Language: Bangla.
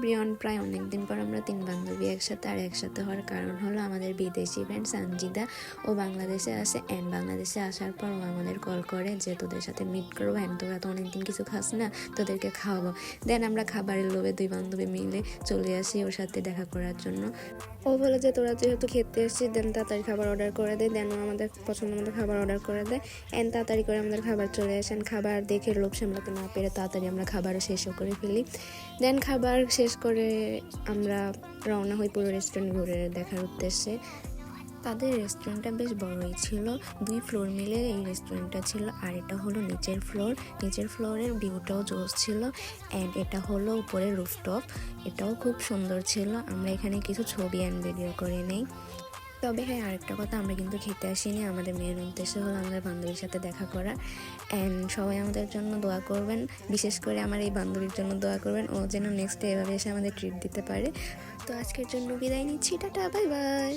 ব্রিয়ন প্রায় অনেক দিন পর আমরা তিন বান্ধবী একসাথে আর একসাথে হওয়ার কারণ হলো আমাদের বিদেশি ফ্রেন্ড সানজিদা ও বাংলাদেশে আসে অ্যান্ড বাংলাদেশে আসার পর ও আমাদের কল করে যে তোদের সাথে মিট করব অ্যান্ড তোরা তো অনেকদিন কিছু খাস না, তোদেরকে খাওয়াবো। দেন আমরা খাবারের লোভে দুই বান্ধবী মিলে চলে আসি ওর সাথে দেখা করার জন্য। ও বলে যে তোরা যেহেতু খেতে এসেছিস দেন তাড়াতাড়ি খাবার অর্ডার করে দেয় দেন ও আমাদের পছন্দ মতো খাবার অর্ডার করে দেয়। অ্যান্ড তাড়াতাড়ি করে আমাদের খাবার চলে আসেন খাবার দেখে লোভ সামলাতে না পেরে তাড়াতাড়ি আমরা খাবারও শেষও করে ফেলি। দেন খাবার শেষ করে আমরা রওনা হই পুরো রেস্টুরেন্ট ঘুরে দেখার উদ্দেশ্যে। তাদের রেস্টুরেন্টটা বেশ বড়ই ছিল। দুই ফ্লোর মিলে এই রেস্টুরেন্টটা ছিল। আর এটা হলো নিচের ফ্লোর নিচের ফ্লোরের ভিউটাও জোস ছিল। অ্যান্ড এটা হলো উপরে রুফটপ এটাও খুব সুন্দর ছিল। আমরা এখানে কিছু ছবি অ্যান্ড ভিডিও করে নেই। তবে হ্যাঁ আরেকটা কথা, আমরা কিন্তু খেতে আসিনি। আমাদের মেয়ের উদ্দেশ্য হলো আমাদের বান্ধবীর সাথে দেখা করা। অ্যান্ড সবাই আমাদের জন্য দোয়া করবেন। বিশেষ করে আমার এই বান্ধবীর জন্য দোয়া করবেন। ও যেন নেক্সট ডে এভাবে এসে আমাদের ট্রিট দিতে পারে। তো আজকের জন্য বিদায় নিচ্ছি। Tata bye bye